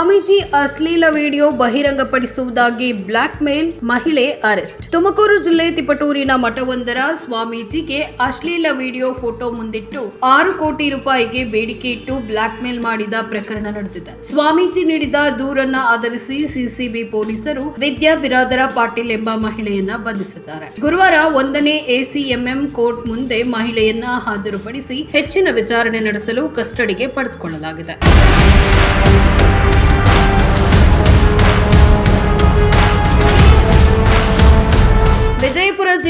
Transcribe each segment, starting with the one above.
ಸ್ವಾಮೀಜಿ ಅಶ್ಲೀಲ video ಬಹಿರಂಗಪಡಿಸುವುದಾಗಿ black mail ಮಹಿಳೆ arrest. Tumakuru ಜಿಲ್ಲೆ ತಿಪಟೂರಿನ ಮಠವೊಂದರ ಸ್ವಾಮೀಜಿಗೆ ಅಶ್ಲೀಲ ವಿಡಿಯೋ ಫೋಟೋ ಮುಂದಿಟ್ಟು ಆರು ಕೋಟಿ ರೂಪಾಯಿಗೆ ಬೇಡಿಕೆ ಇಟ್ಟು ಬ್ಲಾಕ್ ಮೇಲ್ ಮಾಡಿದ ಪ್ರಕರಣ ನಡೆದಿದೆ. ಸ್ವಾಮೀಜಿ ನೀಡಿದ ದೂರನ್ನ ಆಧರಿಸಿ ಸಿಸಿಬಿ ಪೊಲೀಸರು ವಿದ್ಯಾ ಬಿರಾದರ ಪಾಟೀಲ್ ಎಂಬ ಮಹಿಳೆಯನ್ನ ಬಂಧಿಸಿದ್ದಾರೆ. ಗುರುವಾರ ಒಂದನೇ ಎಸಿಎಂಎಂ ಕೋರ್ಟ್ ಮುಂದೆ ಮಹಿಳೆಯನ್ನ ಹಾಜರುಪಡಿಸಿ ಹೆಚ್ಚಿನ ವಿಚಾರಣೆ ನಡೆಸಲು ಕಸ್ಟಡಿಗೆ ಪಡೆದುಕೊಳ್ಳಲಾಗಿದೆ.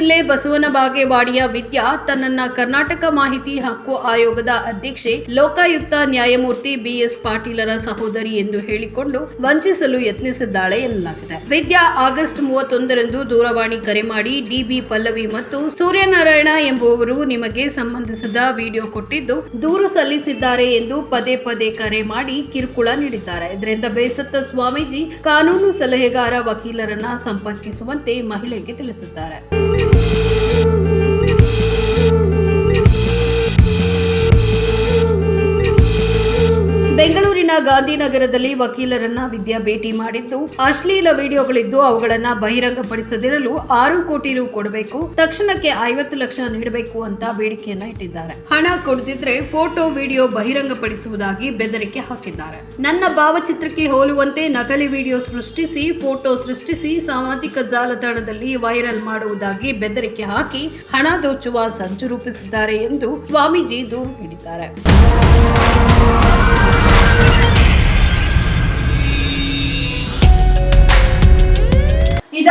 ಜಿಲ್ಲೆ ಬಸವನ ಬಾಗೇವಾಡಿಯ ವಿದ್ಯಾ ತನ್ನನ್ನ ಕರ್ನಾಟಕ ಮಾಹಿತಿ ಹಕ್ಕು ಆಯೋಗದ ಅಧ್ಯಕ್ಷೆ, ಲೋಕಾಯುಕ್ತ ನ್ಯಾಯಮೂರ್ತಿ ಬಿಎಸ್ ಪಾಟೀಲರ ಸಹೋದರಿ ಎಂದು ಹೇಳಿಕೊಂಡು ವಂಚಿಸಲು ಯತ್ನಿಸಿದ್ದಾಳೆ ಎನ್ನಲಾಗಿದೆ. ವಿದ್ಯಾ ಆಗಸ್ಟ್ ಮೂವತ್ತೊಂದರಂದು ದೂರವಾಣಿ ಕರೆ ಮಾಡಿ ಡಿಬಿ ಪಲ್ಲವಿ ಮತ್ತು ಸೂರ್ಯನಾರಾಯಣ ಎಂಬುವವರು ನಿಮಗೆ ಸಂಬಂಧಿಸಿದ ವಿಡಿಯೋ ಕೊಟ್ಟಿದ್ದು, ದೂರು ಸಲ್ಲಿಸಿದ್ದಾರೆ ಎಂದು ಪದೇ ಪದೇ ಕರೆ ಮಾಡಿ ಕಿರುಕುಳ ನೀಡಿದ್ದಾರೆ. ಇದರಿಂದ ಬೇಸತ್ತ ಸ್ವಾಮೀಜಿ ಕಾನೂನು ಸಲಹೆಗಾರ ವಕೀಲರನ್ನ ಸಂಪರ್ಕಿಸುವಂತೆ ಮಹಿಳೆಗೆ ತಿಳಿಸಿದ್ದಾರೆ. ಗಾಂಧಿನಗರದಲ್ಲಿ ವಕೀಲರನ್ನ ವಿದ್ಯಾ ಭೇಟಿ ಮಾಡಿದ್ದು ಅಶ್ಲೀಲ ವಿಡಿಯೋಗಳಿದ್ದು ಅವುಗಳನ್ನ ಬಹಿರಂಗಪಡಿಸದಿರಲು ಆರು ಕೋಟಿ ರು ಕೊಡಬೇಕು, ತಕ್ಷಣಕ್ಕೆ ಐವತ್ತು ಲಕ್ಷ ನೀಡಬೇಕು ಅಂತ ಬೇಡಿಕೆಯನ್ನ ಇಟ್ಟಿದ್ದಾರೆ. ಹಣ ಕೊಡದಿದ್ರೆ ಫೋಟೋ, ವಿಡಿಯೋ ಬಹಿರಂಗಪಡಿಸುವುದಾಗಿ ಬೆದರಿಕೆ ಹಾಕಿದ್ದಾರೆ. ನನ್ನ ಭಾವಚಿತ್ರಕ್ಕೆ ಹೋಲುವಂತೆ ನಕಲಿ ವಿಡಿಯೋ ಸೃಷ್ಟಿಸಿ, ಫೋಟೋ ಸೃಷ್ಟಿಸಿ ಸಾಮಾಜಿಕ ಜಾಲತಾಣದಲ್ಲಿ ವೈರಲ್ ಮಾಡುವುದಾಗಿ ಬೆದರಿಕೆ ಹಾಕಿ ಹಣ ದೋಚುವ ಸಂಚು ರೂಪಿಸಿದ್ದಾರೆ ಎಂದು ಸ್ವಾಮೀಜಿ ದೂರು ನೀಡಿದ್ದಾರೆ.